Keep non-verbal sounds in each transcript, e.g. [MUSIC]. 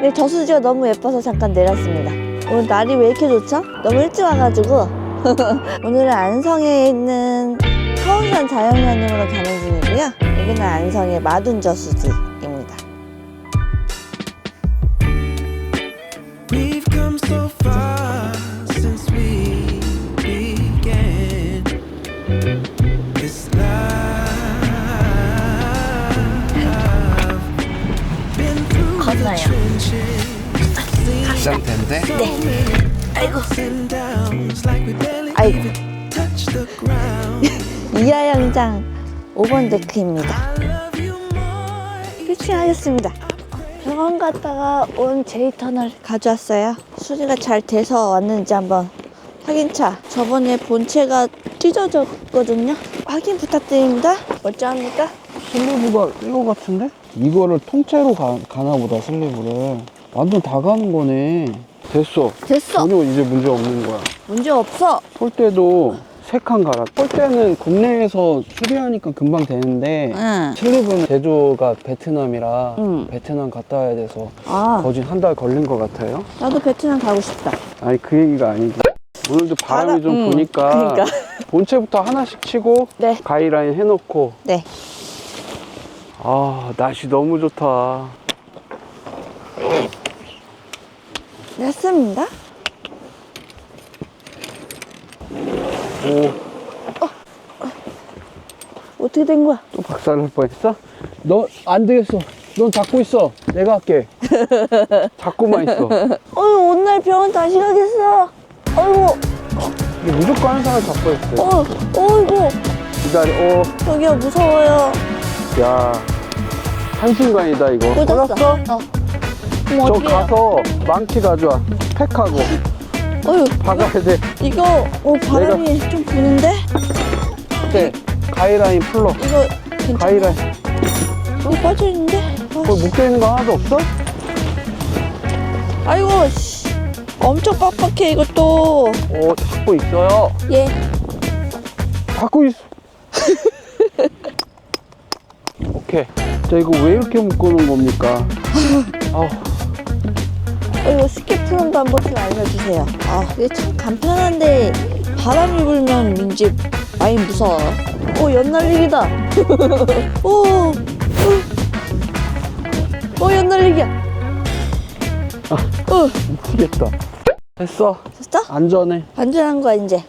네, 저수지가 너무 예뻐서 잠깐 내렸습니다. 오늘 날이 왜 이렇게 좋죠? 너무 일찍 와가지고 [LAUGHS] 오늘은 안성에 있는 서운산 자연휴양림으로 가는 중이고요. 여기는 안성의 마둔 저수지 many ups and downs, like we barely 아이고. ground. [LAUGHS] 이하영장 5번 데크입니다. 피칭하겠습니다. 병원 갔다가 온 제이터널 가져왔어요. 수리가 잘 돼서 왔는지 한번 확인차. 저번에 본체가 찢어졌거든요. 확인 부탁드립니다. 멀쩡합니까? 슬리브가 이거 같은데? 이거를 통째로 가, 가나 보다 슬리브를 완전 다 가는 거네 됐어 됐어. 전혀 이제 문제 없는 거야 문제 없어. 폴대도 세 칸 갈아 폴대는 국내에서 수리하니까 금방 되는데 응. 슬리브는 제조가 베트남이라 응. 베트남 갔다 와야 돼서 아, 거진 한 달 걸린 것 같아요 나도 베트남 가고 싶다. 아니 그 얘기가 아니고 오늘도 바람이 바람- 좀 응, 부니까 그러니까. [LAUGHS] 본체부터 하나씩 치고 네. 가이라인 해놓고 네. 아 날씨 너무 좋다 됐습니다. 오 어떻게 된 거야? 또 박살날 뻔했어? 너 안 되겠어. 넌 잡고 있어. 내가 할게. [LAUGHS] 잡고만 있어. 어휴, 오늘 병원 다시 가겠어. 어이구, 이게 무조건 한 사람 잡고 있어. 어, 어이구, 기다려. 어, 여기가 무서워요. 야. 한순간이다, 이거. 꽂았어. 꽂았어? 어. 저? 가서 망치 가져와. 팩하고. 어휴, 박아야 돼. 이거, 어, 바람이 좀 부는데? 네. 가이라인 풀러. 이거 괜찮아? 가이라인. 여기 빠져있는데? 아, 거기 묶여있는 거 하나도 없어? 아이고, 씨. 엄청 빡빡해, 이것도. 어, 잡고 있어요. 예. 잡고 있어. [LAUGHS] 오케이. 자, 이거 왜 이렇게 묶어놓은 겁니까? [LAUGHS] 아우. 어이구, 쉽게 푸는 방법 좀 알려주세요. 아, 이게 참 간편한데, 바람이 불면 왠지 많이 무서워. 오, 연날리기다. [LAUGHS] 오, 오, 오, 연날리기야. 어, 미치겠다. 됐어. 됐어? 안전해. 안전한 거야, 이제.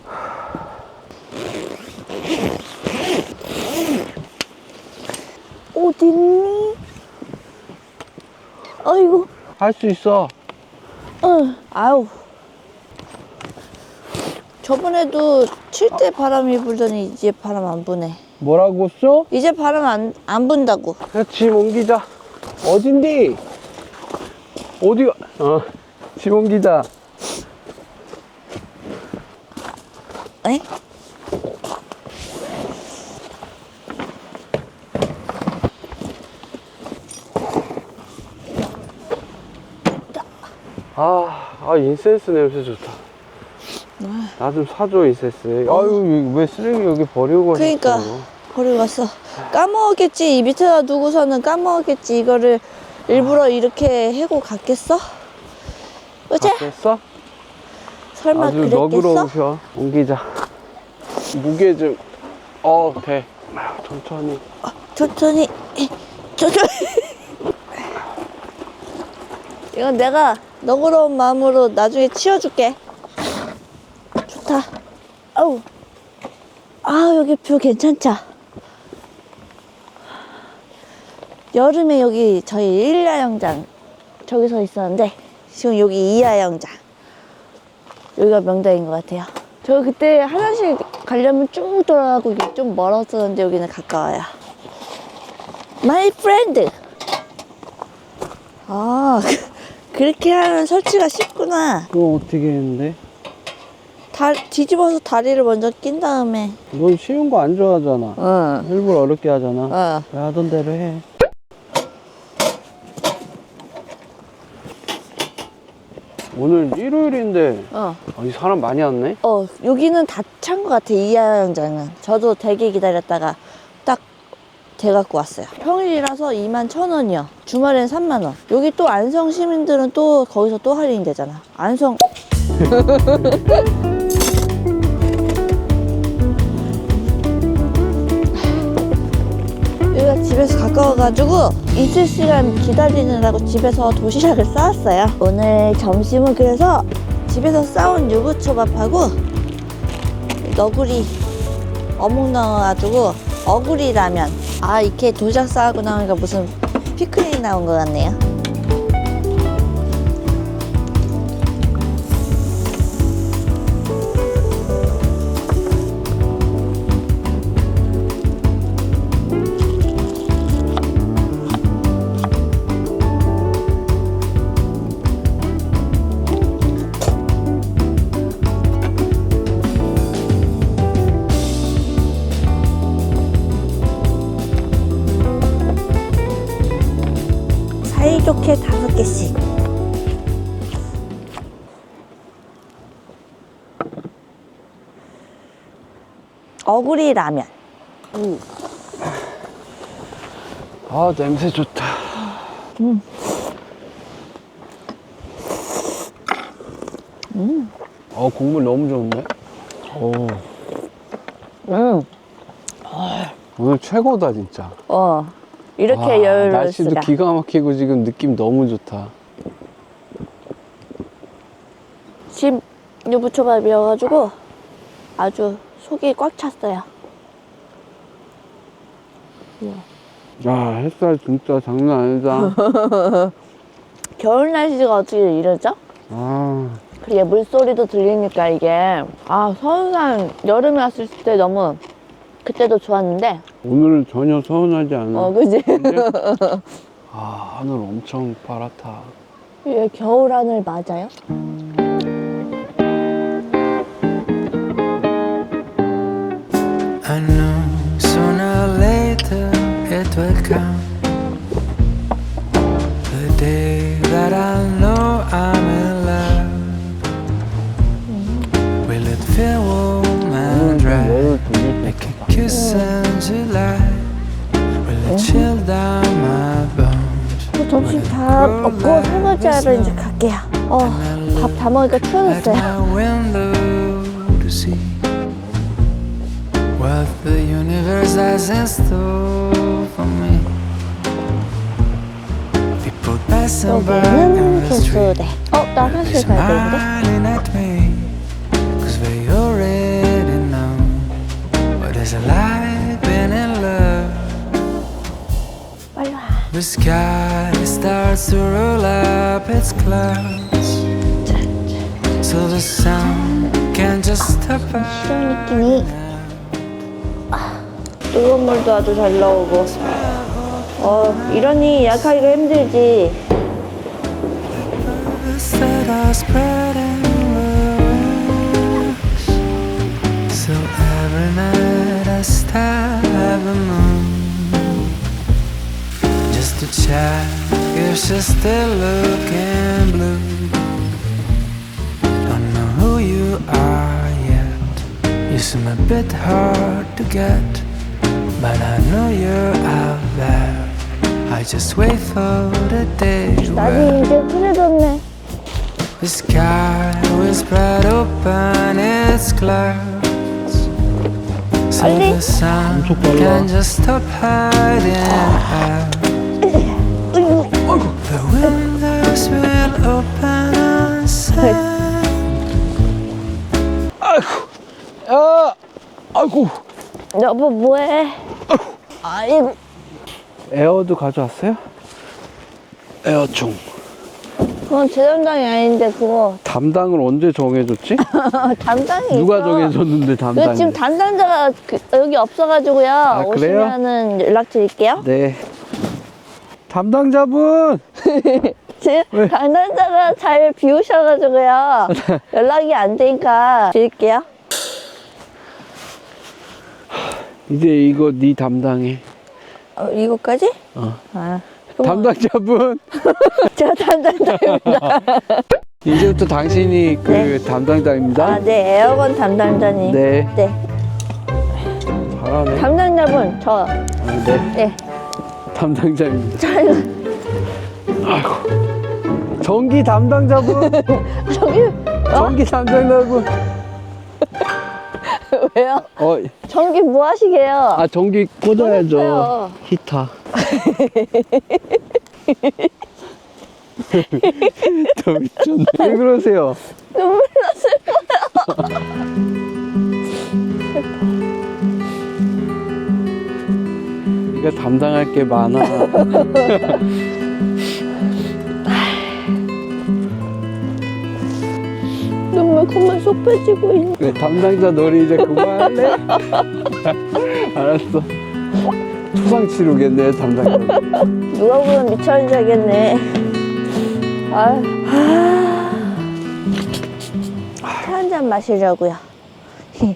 어딨니? 아이고, 할 수 있어. 어, 아우. 저번에도 칠 때 바람이 불더니 이제 바람 안 부네. 뭐라고 써? 이제 바람 안, 안 분다고. 짐 옮기자. 어딘디? 어디가? 어, 짐 옮기자. 에? 아, 아 인센스 냄새 좋다. 나 좀 사줘 인센스. 아유 왜 쓰레기 여기 버리고 가셨어? 그러니까 버리고 갔어. 까먹었겠지. 이 밑에다 두고서는 까먹었겠지. 이거를 일부러 이렇게 해고 갔겠어? 어째? 됐어? 설마 아주 그랬겠어? 너그러우셔. 옮기자. 무게 좀. 어, 돼. 아, 천천히. 천천히 천천히 이건 내가 너그러운 마음으로 나중에 치워줄게. 좋다. 아우. 아 여기 뷰 괜찮죠 여름에 여기 저희 1야영장 저기서 있었는데 지금 여기 2야영장. 여기가 명당인 것 같아요. 저 그때 화장실 가려면 쭉 돌아가고 이게 좀 멀었었는데 여기는 가까워요. My friend. 아, 그렇게 하면 설치가 쉽구나. 그거 어떻게 했는데? 다, 뒤집어서 다리를 먼저 낀 다음에. 넌 쉬운 거 안 좋아하잖아. 어, 일부러 어렵게 하잖아. 어. 왜 하던 대로 해. 오늘 일요일인데 어. 아니 사람 많이 왔네? 어, 여기는 다 찬 것 같아, 이하영장은. 저도 되게 기다렸다가 딱 돼갖고 왔어요. 평일이라서 2만 천 원이요. 주말엔 3만 원. 여기 또 안성 시민들은 또 거기서 또 할인이 되잖아. 안성. [LAUGHS] 여기가 집에서 가까워가지고 이틀 시간 기다리느라고 집에서 도시락을 싸왔어요. 오늘 점심은 그래서 집에서 싸온 유부초밥하고 너구리 어묵 넣어가지고 어구리 라면. 아 이렇게 도시락 싸고 나오니까 무슨 피크닉 나온 것 같네요. 어구리 라면. 아 냄새 좋다. 어 국물 너무 좋은데? 오. 음, 오늘 최고다 진짜. 어. 이렇게 아, 여유로울 날씨도 수가. 기가 막히고 지금 느낌 너무 좋다. 집 유부초밥이어가지고 아주 속이 꽉 찼어요. 야 햇살 진짜 장난 아니다 [LAUGHS] 겨울 날씨가 어떻게 이러죠? 아 그게 물소리도 들리니까 이게 아 서운산 여름에 왔을 때 너무 그때도 좋았는데 오늘은 전혀 서운하지 않아 어 그지? [LAUGHS] 아 하늘 엄청 파랗다 이게 겨울 하늘 맞아요? I knew sooner or later it would come. The day that I know I'm in love. Will it feel warm and dry? Like a kiss in July. Will it chill down my bones? 저 점심 다 먹고 설거지하러 이제 갈게요. 어, 밥 다 먹으니까 추워졌어요. The sky starts to roll up its clouds, so the sun can just stop 시원 느낌이. 아, 뜨거운 물도 아주 잘 나오고. 어, 이러니 예약하기가 힘들지. that are spreading wings. So every night I at the moon check if she's still looking blue. Don't know who you are yet. You seem a bit hard to get, but I know you're out there. I just wait for the day where the sky will spread open its clouds, so the sun can just stop hiding out. Say 야 아이고 여보, 뭐해? 아이고. 에어도 가져왔어요? 에어총 그건 제 담당이 아닌데, 그거. 담당을 언제 정해줬지? [LAUGHS] 담당이 누가 있어. 정해줬는데 그 담당이 지금 담당자가 그- 여기 없어가지고요. 그래요? 오시면은 연락 드릴게요. 네 담당자분 [LAUGHS] 지금 왜? 담당자가 잘 비우셔가지고요. [LAUGHS] 연락이 안 되니까 드릴게요. 이제 이거 네 담당해 어, 이거까지? 어. 아, 그럼 담당자분 [LAUGHS] 제가 담당자입니다. 이제부터 당신이 그 네. 담당자입니다. 아, 네, 에어건 담당자님. 네. 네. 잘하네. 담당자분, 저. 아, 네. 네. 담당자입니다. 저는 전기 담당자분. [LAUGHS] 저기, 전기 담당자분. [LAUGHS] 왜요? 어, 전기 뭐 하시게요? 아 전기 꽂아야죠. 꽂았어요. 히터. [LAUGHS] 저 미쳤네. 왜 그러세요? 눈물 났을 네가 담당할 게 많아. 콧물 쏙 빼지고 있네. 네, 담당자 너리 이제 그만할래? [LAUGHS] 알았어. 초상 치르겠네 담당자. 누가 보면 미쳐있자겠네. 아, 차한잔 마시려고요. [LAUGHS]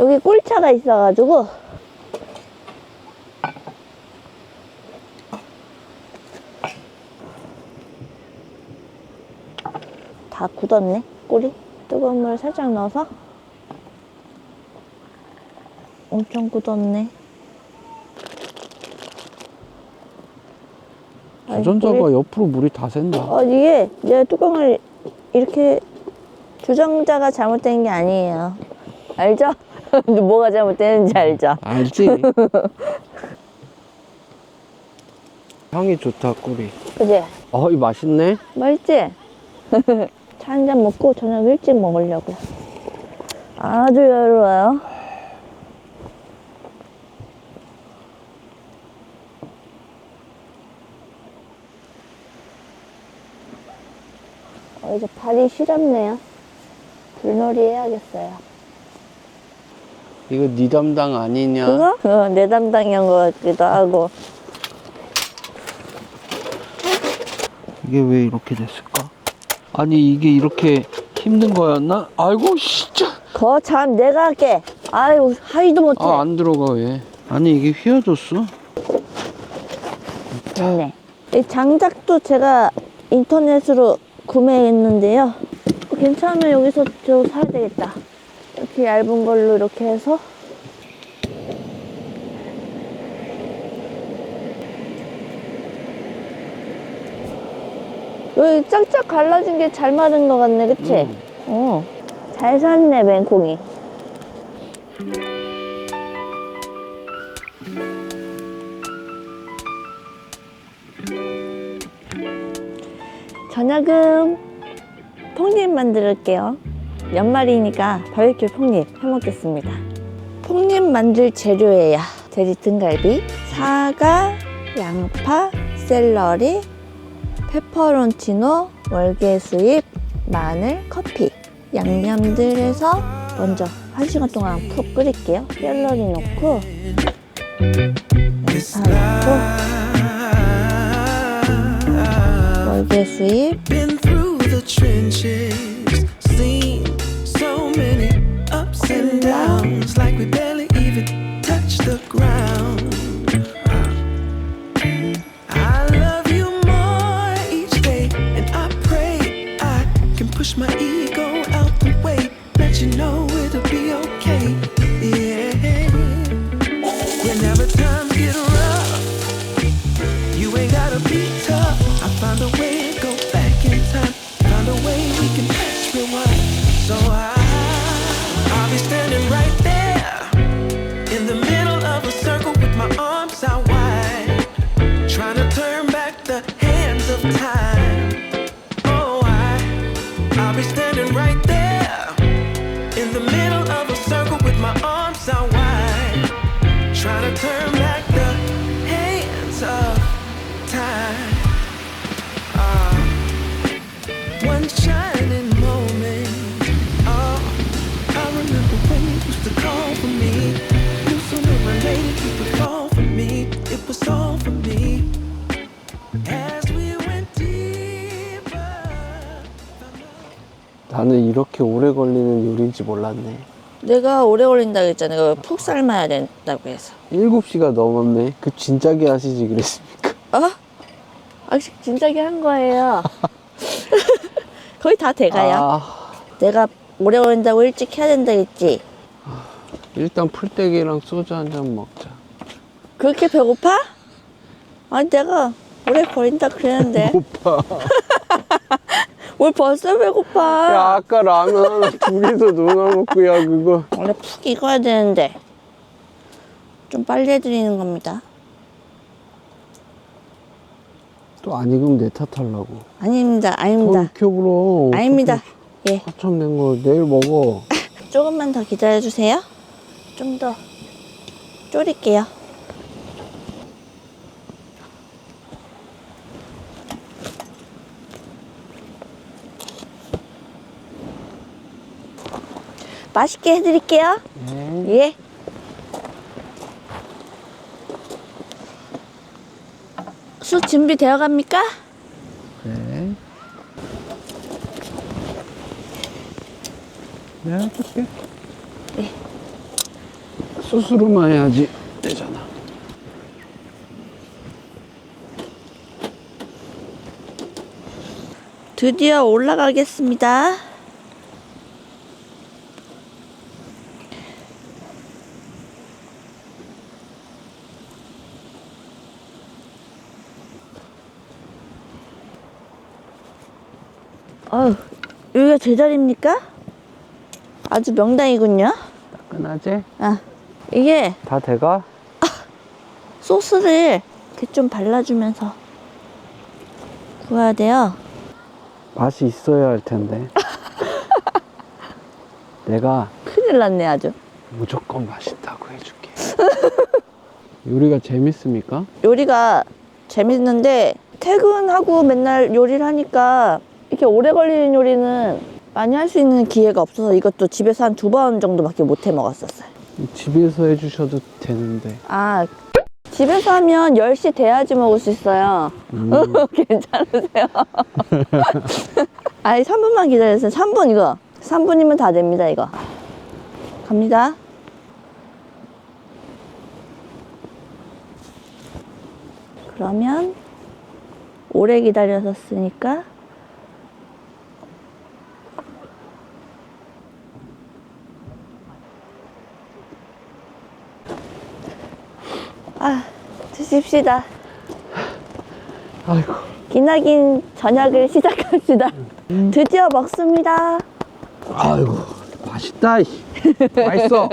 여기 꿀차가 있어가지고. 다 굳었네, 꿀이. 뜨거운 물 살짝 넣어서. 엄청 굳었네. 주전자가 꿀이- 옆으로 물이 다 샌다. 어, 이게 내가 뚜껑을 이렇게 주정자가 잘못된 게 아니에요. 알죠? [LAUGHS] 뭐가 잘못되는지 알죠? 알지? [LAUGHS] 향이 좋다 꿀이. 그지? 어, 이 맛있네. 맛있지? [LAUGHS] 차 한 잔 먹고 저녁 일찍 먹으려고요. 아주 여유로워요. 어, 이제 발이 시렵네요. 불놀이 해야겠어요. 이거 네 담당 아니냐? 그거? 그거 내 담당인 것 같기도 하고. 이게 왜 이렇게 됐을까? 아니 이게 이렇게 힘든 거였나? 아이고 진짜. 거참 내가 할게. 아유 하이도 못해. 아 안 들어가 왜? 아니 이게 휘어졌어? 좋네. 이 장작도 제가 인터넷으로 구매했는데요. 괜찮으면 여기서 저 사야 되겠다. 이렇게 얇은 걸로 이렇게 해서 여기 짝짝 갈라진 게 잘 맞은 것 같네, 그치? 음. 어. 잘 샀네, 맹콩이. 저녁은 폭립 만들게요. 연말이니까 바베큐 폭립 해먹겠습니다. 폭립 만들 재료예요. 돼지 등갈비, 사과, 양파, 샐러리, 페퍼론치노, 월계수잎, 마늘, 커피. 양념들 해서 먼저 한시간 동안 푹 끓일게요. 샐러리 넣고, 양파 넣고, 월계수잎, Whenever times get rough. You ain't gotta be 이렇게 오래 걸리는 요리인지 몰랐네. 내가 오래 걸린다고 했잖아. 이거 푹 삶아야 된다고 해서. 7시가 넘었네. 그 진작에 하시지 그랬습니까? 어? 아직 진작에 한 거예요. [LAUGHS] 거의 다 돼가요. 아, 내가 오래 걸린다고 일찍 해야 된다 했지. 일단 풀떼기랑 소주 한 잔 먹자. 그렇게 배고파? 아니 내가 오래 걸린다 그랬는데 [LAUGHS] 오빠. [LAUGHS] 뭘 벌써 배고파 야, 아까 라면 하나 두 개서 누나 먹고, 야, 그거. 원래 푹 익어야 되는데 좀 빨리 해드리는 겁니다 또 안 익으면 내 탓하려고. 아닙니다 아닙니다 켜불어. 아닙니다 예낸거 내일 먹어. [LAUGHS] 조금만 더 기다려 주세요 좀 더 졸일게요 맛있게 해드릴게요 네. 예. 술 준비되어 갑니까? 그래. 내가 해줄게. 네. 스스로만 해야지 되잖아. 드디어 올라가겠습니다. 어, 여기가 제자리입니까? 아주 명당이군요. 끝나지? 아, 이게 다 돼가? 소스를 이렇게 좀 발라주면서 구워야 돼요. 맛이 있어야 할 텐데. [LAUGHS] 내가 큰일 났네, 아주. 무조건 맛있다고 해줄게. 요리가 재밌습니까? 요리가 재밌는데 퇴근하고 맨날 요리를 하니까 이렇게 오래 걸리는 요리는 많이 할 수 있는 기회가 없어서 이것도 집에서 한 두 번 정도밖에 못 해 먹었었어요. 집에서 해주셔도 되는데. 아, 집에서 하면 10시 돼야지 먹을 수 있어요. 음, [LAUGHS] 괜찮으세요? [LAUGHS] 아니, 3분만 기다려주세요. 3분 이거. 3분이면 다 됩니다, 이거. 갑니다. 그러면 오래 기다렸었으니까 아, 드십시다. 아이고. 기나긴 저녁을 시작합시다. 드디어 먹습니다. 아이고. 맛있다. 맛있어.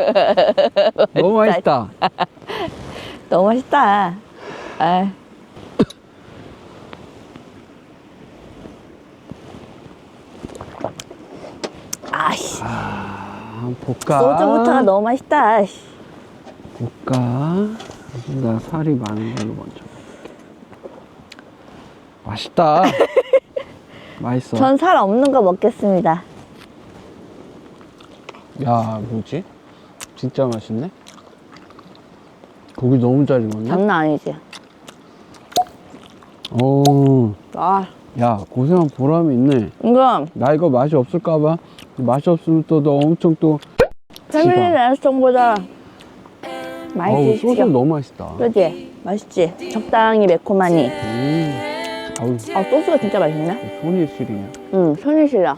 [LAUGHS] 너무 맛있다. [LAUGHS] 너무 맛있다. 아. 아씨, 아, 볶아. 소주부터가 너무 맛있다. 볶아. 나 살이 많은 걸로 먼저. 맛있다. [LAUGHS] 맛있어. 전 살 없는 거 먹겠습니다. 야, 뭐지? 진짜 맛있네? 고기 너무 잘 익었네? 장난 아니지? 오, 아, 야, 고생한 보람이 있네. 이거 나 이거 맛이 없을까봐. 맛이 없으면 또 너 엄청 또. 패밀리. 레스토랑보다 많이 어우, 소스 드십시오. 너무 맛있다. 그지? 맛있지? 적당히 매콤하니. 음. 아우, 아, 소스가 진짜 맛있네. 손이 시리냐. 응, 손이 시려.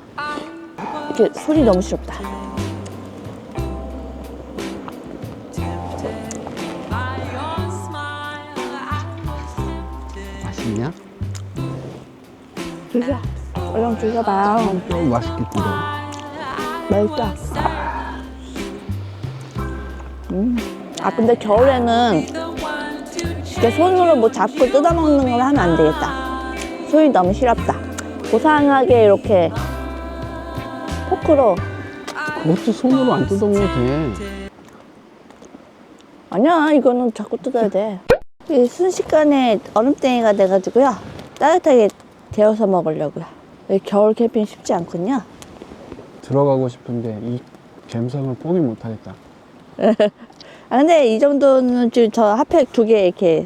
이렇게 손이 너무 시렵다. 맛있냐? 드셔. 얼른 드셔봐요. 좀 맛있겠다. 맛있다. 음. 아, 근데 겨울에는 이렇게 손으로 뭐 잡고 뜯어먹는 걸 하면 안 되겠다. 손이 너무 시렵다. 고상하게 이렇게 포크로. 그것도 손으로 안 뜯어먹어도 돼. 아니야, 이거는 자꾸 뜯어야 돼. 이 순식간에 얼음땡이가 돼가지고요. 따뜻하게 데워서 먹으려고요. 이 겨울 캠핑 쉽지 않군요. 들어가고 싶은데 이 갬성을 포기 못하겠다. [LAUGHS] 아, 근데 이 정도는 지금 저 핫팩 두 개 이렇게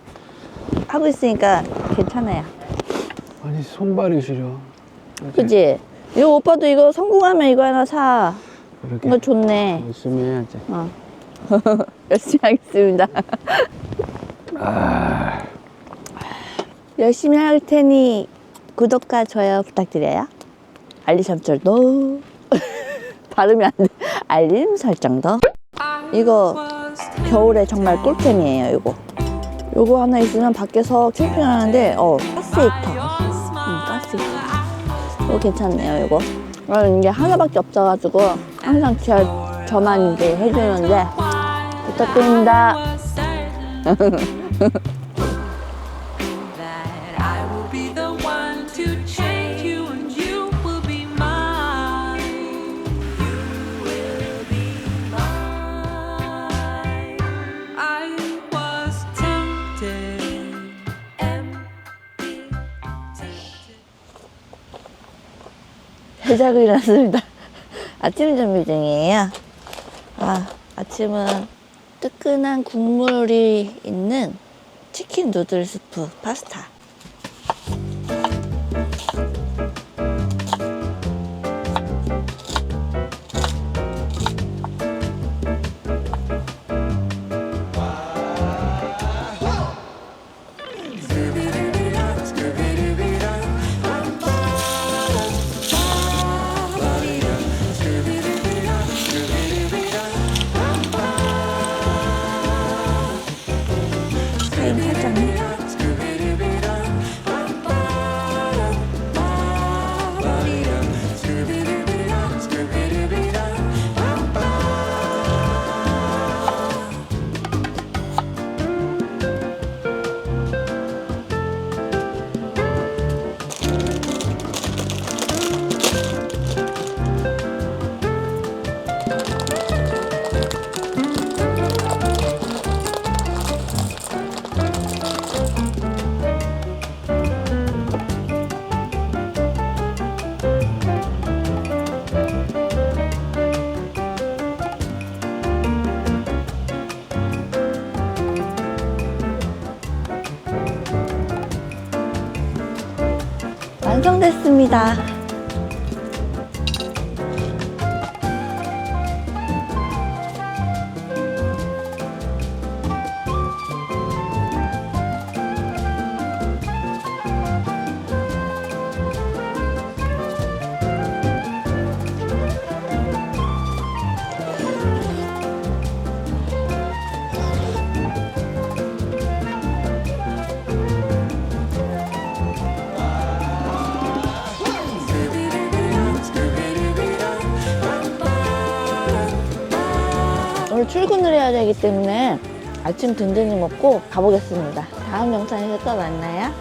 하고 있으니까 괜찮아요. 아니 손발이 시려. 그지? 이거 오빠도 이거 성공하면 이거 하나 사. 그러게. 이거 좋네. 열심히 해야지. 어. [LAUGHS] 열심히 하겠습니다. 아, 열심히 할 테니 구독과 좋아요 부탁드려요. 알림 설정도 [LAUGHS] 발음이 안 돼. 알림 설정도. 이거 겨울에 정말 꿀템이에요. 이거. 요거 하나 있으면 밖에서 캠핑하는데 어 가스 히터. 음, 가스 히터. 이거 괜찮네요. 이거. 저는 이게 하나밖에 없어가지고 항상 저, 저만 이제 해주는데 부탁드립니다. [LAUGHS] 제작을 일어났습니다. [LAUGHS] 아침 준비 중이에요. 아, 아침은 뜨끈한 국물이 있는 치킨 누들 스프 파스타. 완성됐습니다. 출근을 해야 되기 때문에 아침 든든히 먹고 가보겠습니다. 다음 영상에서 또 만나요.